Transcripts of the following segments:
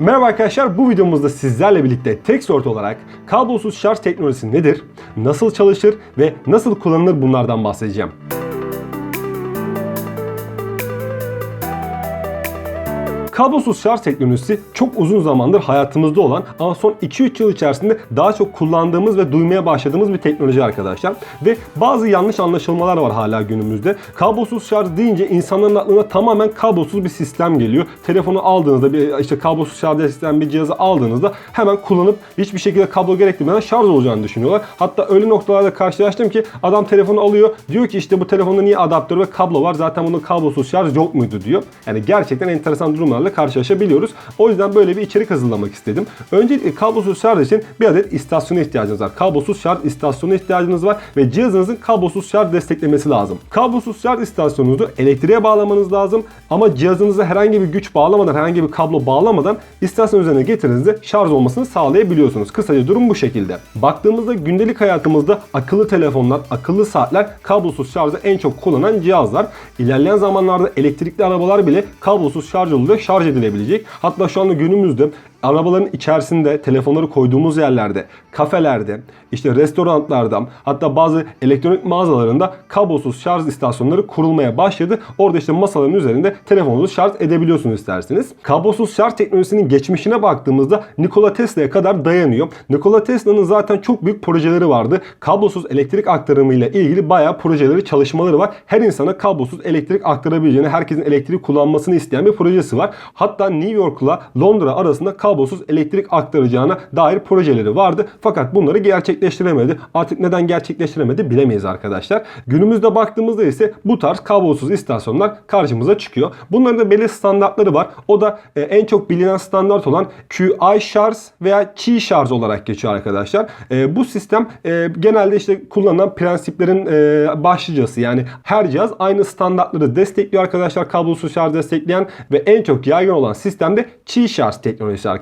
Merhaba arkadaşlar bu videomuzda sizlerle birlikte TechSort olarak kablosuz şarj teknolojisi nedir, nasıl çalışır ve nasıl kullanılır bunlardan bahsedeceğim. Kablosuz şarj teknolojisi çok uzun zamandır hayatımızda olan ama son 2-3 yıl içerisinde daha çok kullandığımız ve duymaya başladığımız bir teknoloji arkadaşlar. Ve bazı yanlış anlaşılmalar var hala günümüzde. Kablosuz şarj deyince insanların aklına tamamen kablosuz bir sistem geliyor. Telefonu aldığınızda bir işte kablosuz şarj sistem bir cihazı aldığınızda hemen kullanıp hiçbir şekilde kablo gerektirmeden şarj olacağını düşünüyorlar. Hatta öyle noktalarda karşılaştım ki adam telefonu alıyor diyor ki işte bu telefonda niye adaptör ve kablo var zaten bunun kablosuz şarj yok muydu diyor. Yani gerçekten enteresan durumlarla karşılaşabiliyoruz. O yüzden böyle bir içerik hazırlamak istedim. Öncelikle kablosuz şarj için bir adet istasyona ihtiyacınız var. Kablosuz şarj istasyonuna ihtiyacınız var ve cihazınızın kablosuz şarj desteklemesi lazım. Kablosuz şarj istasyonunuzu elektriğe bağlamanız lazım ama cihazınıza herhangi bir güç bağlamadan, herhangi bir kablo bağlamadan istasyon üzerine getirdiğinizde şarj olmasını sağlayabiliyorsunuz. Kısaca durum bu şekilde. Baktığımızda gündelik hayatımızda akıllı telefonlar, akıllı saatler kablosuz şarjı en çok kullanan cihazlar. İlerleyen zamanlarda elektrikli arabalar bile kablosuz şarj yoluyla şarj edilebilecek. Hatta şu anda günümüzde arabaların içerisinde telefonları koyduğumuz yerlerde, kafelerde, işte restoranlarda, hatta bazı elektronik mağazalarında kablosuz şarj istasyonları kurulmaya başladı. Orada işte masaların üzerinde telefonunuzu şarj edebiliyorsunuz isterseniz. Kablosuz şarj teknolojisinin geçmişine baktığımızda Nikola Tesla'ya kadar dayanıyor. Nikola Tesla'nın zaten çok büyük projeleri vardı. Kablosuz elektrik aktarımı ile ilgili bayağı projeleri, çalışmaları var. Her insana kablosuz elektrik aktarabileceğini, herkesin elektriği kullanmasını isteyen bir projesi var. Hatta New York'la Londra arasında kablosuz elektrik aktaracağına dair projeleri vardı. Fakat bunları gerçekleştiremedi. Artık neden gerçekleştiremedi bilemeyiz arkadaşlar. Günümüzde baktığımızda ise bu tarz kablosuz istasyonlar karşımıza çıkıyor. Bunların da belli standartları var. O da e, en çok bilinen standart olan QI şarj veya Qi şarj olarak geçiyor arkadaşlar. E, bu sistem e, genelde işte kullanılan prensiplerin başlıcası. Yani her cihaz aynı standartları destekliyor arkadaşlar. Kablosuz şarj destekleyen ve en çok yaygın olan sistemde Qi şarj teknolojisi arkadaşlar.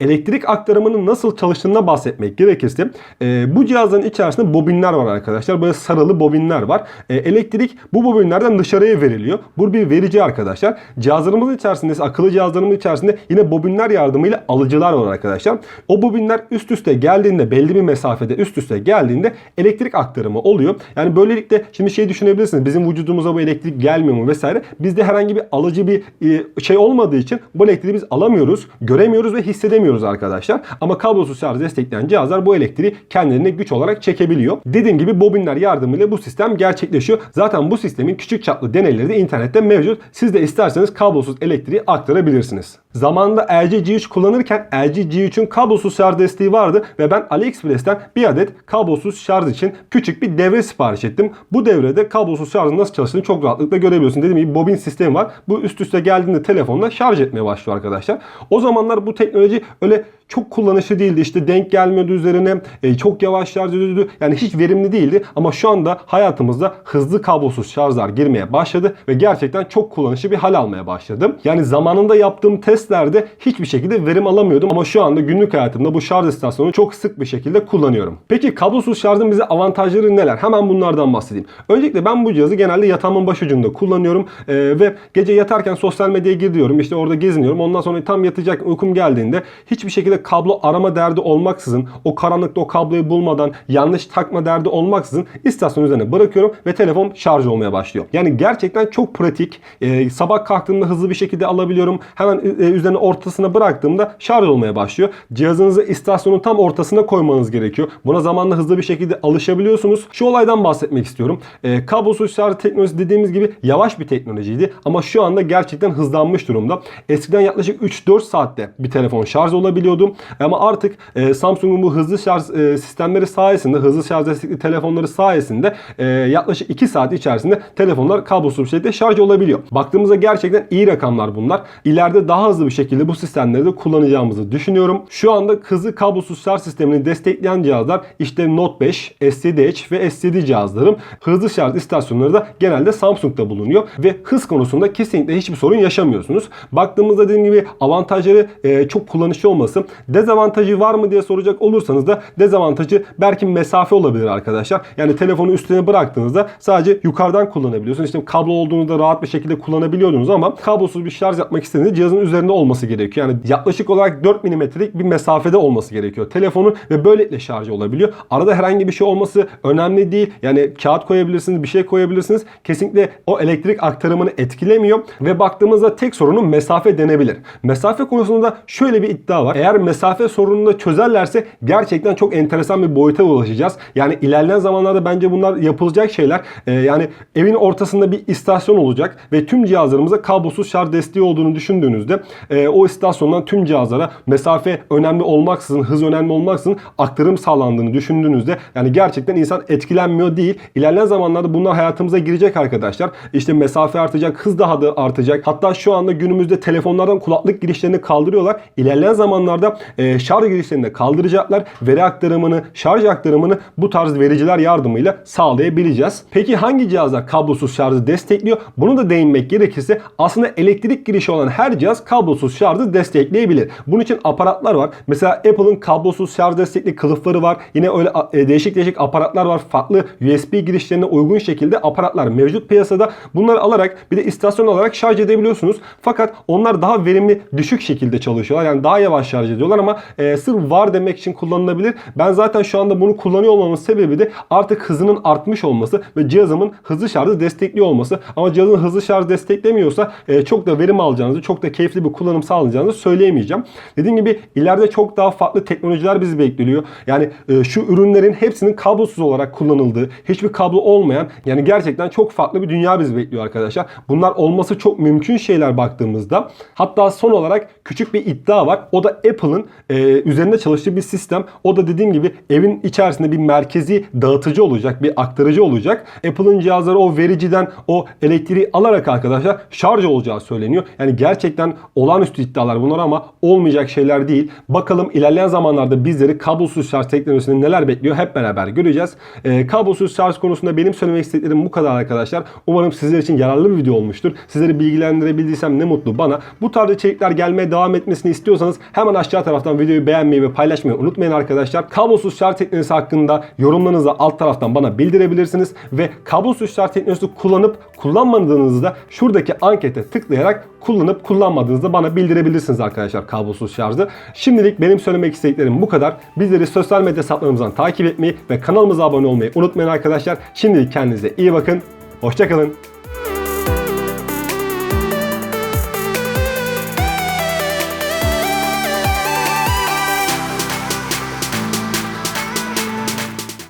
Elektrik aktarımının nasıl çalıştığına bahsetmek gerekirse e, bu cihazların içerisinde bobinler var arkadaşlar. Böyle sarılı bobinler var. E, elektrik bu bobinlerden dışarıya veriliyor. Bu bir verici arkadaşlar. Cihazlarımızın içerisinde, akıllı cihazlarımızın içerisinde yine bobinler yardımıyla alıcılar var arkadaşlar. O bobinler üst üste geldiğinde, belli bir mesafede üst üste geldiğinde elektrik aktarımı oluyor. Yani böylelikle şimdi şey düşünebilirsiniz. Bizim vücudumuza bu elektrik gelmiyor mu vesaire. Bizde herhangi bir alıcı bir e, şey olmadığı için bu elektriği biz alamıyoruz, göremiyoruz ve hissedemiyoruz arkadaşlar. Ama kablosuz şarj destekleyen cihazlar bu elektriği kendilerine güç olarak çekebiliyor. Dediğim gibi bobinler yardımıyla bu sistem gerçekleşiyor. Zaten bu sistemin küçük çaplı deneyleri de internette mevcut. Siz de isterseniz kablosuz elektriği aktarabilirsiniz. Zamanında LG G3 kullanırken LG G3'ün kablosuz şarj desteği vardı ve ben AliExpress'ten bir adet kablosuz şarj için küçük bir devre sipariş ettim. Bu devrede kablosuz şarjın nasıl çalıştığını çok rahatlıkla görebiliyorsun. Dediğim gibi bobin sistemi var. Bu üst üste geldiğinde telefonla şarj etmeye başlıyor arkadaşlar. O zamanlar bu teknoloji öyle çok kullanışlı değildi. İşte denk gelmiyordu üzerine. E, çok yavaş şarj ediyordu. Yani hiç verimli değildi. Ama şu anda hayatımızda hızlı kablosuz şarjlar girmeye başladı ve gerçekten çok kullanışlı bir hal almaya başladı. Yani zamanında yaptığım testlerde hiçbir şekilde verim alamıyordum ama şu anda günlük hayatımda bu şarj istasyonunu çok sık bir şekilde kullanıyorum. Peki kablosuz şarjın bize avantajları neler? Hemen bunlardan bahsedeyim. Öncelikle ben bu cihazı genelde yatağımın başucunda kullanıyorum ee, ve gece yatarken sosyal medyaya giriyorum. İşte orada geziniyorum. Ondan sonra tam yatacak uykum geldiğinde hiçbir şekilde kablo arama derdi olmaksızın, o karanlıkta o kabloyu bulmadan, yanlış takma derdi olmaksızın istasyon üzerine bırakıyorum ve telefon şarj olmaya başlıyor. Yani gerçekten çok pratik. Ee, sabah kalktığımda hızlı bir şekilde alabiliyorum. Hemen e, üzerine ortasına bıraktığımda şarj olmaya başlıyor. Cihazınızı istasyonun tam ortasına koymanız gerekiyor. Buna zamanla hızlı bir şekilde alışabiliyorsunuz. Şu olaydan bahsetmek istiyorum. Ee, kablosuz şarj teknolojisi dediğimiz gibi yavaş bir teknolojiydi ama şu anda gerçekten hızlanmış durumda. Eskiden yaklaşık 3-4 saatte bir telefon şarj olabiliyordu. Ama artık e, Samsung'un bu hızlı şarj e, sistemleri sayesinde, hızlı şarj destekli telefonları sayesinde e, yaklaşık 2 saat içerisinde telefonlar kablosuz bir şekilde şarj olabiliyor. Baktığımızda gerçekten iyi rakamlar bunlar. İleride daha hızlı bir şekilde bu sistemleri de kullanacağımızı düşünüyorum. Şu anda hızlı kablosuz şarj sistemini destekleyen cihazlar işte Note 5, S7 Edge ve S7 cihazlarım. Hızlı şarj istasyonları da genelde Samsung'da bulunuyor ve hız konusunda kesinlikle hiçbir sorun yaşamıyorsunuz. Baktığımızda dediğim gibi avantajları e, çok kullanışlı olması. Dezavantajı var mı diye soracak olursanız da dezavantajı belki mesafe olabilir arkadaşlar. Yani telefonu üstüne bıraktığınızda sadece yukarıdan kullanabiliyorsunuz. İşte kablo olduğunuzda rahat bir şekilde kullanabiliyordunuz ama kablosuz bir şarj yapmak istediğinizde cihazın üzerinde olması gerekiyor. Yani yaklaşık olarak 4 milimetrelik bir mesafede olması gerekiyor telefonun ve böylelikle şarj olabiliyor. Arada herhangi bir şey olması önemli değil. Yani kağıt koyabilirsiniz, bir şey koyabilirsiniz. Kesinlikle o elektrik aktarımını etkilemiyor ve baktığımızda tek sorunu mesafe denebilir. Mesafe konusunda şöyle bir iddia var. Eğer mesafe sorununu da çözerlerse gerçekten çok enteresan bir boyuta ulaşacağız. Yani ilerleyen zamanlarda bence bunlar yapılacak şeyler. Ee, yani evin ortasında bir istasyon olacak ve tüm cihazlarımıza kablosuz şarj desteği olduğunu düşündüğünüzde e, o istasyondan tüm cihazlara mesafe önemli olmaksızın, hız önemli olmaksızın aktarım sağlandığını düşündüğünüzde yani gerçekten insan etkilenmiyor değil. İlerleyen zamanlarda bunlar hayatımıza girecek arkadaşlar. İşte mesafe artacak, hız daha da artacak. Hatta şu anda günümüzde telefonlardan kulaklık girişlerini kaldırıyorlar. İlerleyen zamanlarda e, şarj girişlerini de kaldıracaklar. Veri aktarımını, şarj aktarımını bu tarz vericiler yardımıyla sağlayabileceğiz. Peki hangi cihazlar kablosuz şarjı destekliyor? Bunu da değinmek gerekirse aslında elektrik girişi olan her cihaz kablosuz şarjı destekleyebilir. Bunun için aparatlar var. Mesela Apple'ın kablosuz şarj destekli kılıfları var. Yine öyle e, değişik değişik aparatlar var. Farklı USB girişlerine uygun şekilde aparatlar mevcut piyasada. Bunları alarak bir de istasyon olarak şarj edebiliyorsunuz. Fakat onlar daha verimli düşük şekilde çalışıyorlar. Yani daha yavaş şarj ediyorlar ama e, sırf var demek için kullanılabilir. Ben zaten şu anda bunu kullanıyor olmamın sebebi de artık hızının artmış olması ve cihazımın hızlı şarjı destekliyor olması. Ama cihazın hızlı şarj desteklemiyorsa e, çok da verim alacağınızı, çok da keyifli bir kullanım sağlayacağınızı söyleyemeyeceğim. Dediğim gibi ileride çok daha farklı teknolojiler bizi bekliyor. Yani e, şu ürünlerin hepsinin kablosuz olarak kullanıldığı, hiçbir kablo olmayan yani gerçekten çok farklı bir dünya bizi bekliyor arkadaşlar. Bunlar olması çok mümkün şeyler baktığımızda. Hatta son olarak küçük bir iddia var. O da Apple'ın e, üzerinde çalıştığı bir sistem. O da dediğim gibi evin içerisinde bir merkezi dağıtıcı olacak, bir aktarıcı olacak. Apple'ın cihazları o vericiden o elektriği alarak arkadaşlar şarj olacağı söyleniyor. Yani gerçekten olağanüstü iddialar bunlar ama olmayacak şeyler değil. Bakalım ilerleyen zamanlarda bizleri kablosuz şarj teknolojisinde neler bekliyor hep beraber göreceğiz. E, kablosuz şarj konusunda benim söylemek istediklerim bu kadar arkadaşlar. Umarım sizler için yararlı bir video olmuştur. Sizleri bilgilendirebildiysem ne mutlu bana. Bu tarz içerikler gelmeye devam etmesini istiyorsanız hemen aşağı taraftan videoyu beğenmeyi ve paylaşmayı unutmayın arkadaşlar. Kablosuz şarj teknolojisi hakkında yorumlarınızı alt taraftan bana bildirebilirsiniz ve kablosuz şarj teknolojisi kullanıp kullanmadığınızı da şuradaki ankete tıklayarak kullanıp kullanmadığınızda bana bildirebilirsiniz arkadaşlar kablosuz şarjı. Şimdilik benim söylemek istediklerim bu kadar. Bizleri sosyal medya hesaplarımızdan takip etmeyi ve kanalımıza abone olmayı unutmayın arkadaşlar. Şimdilik kendinize iyi bakın. Hoşçakalın.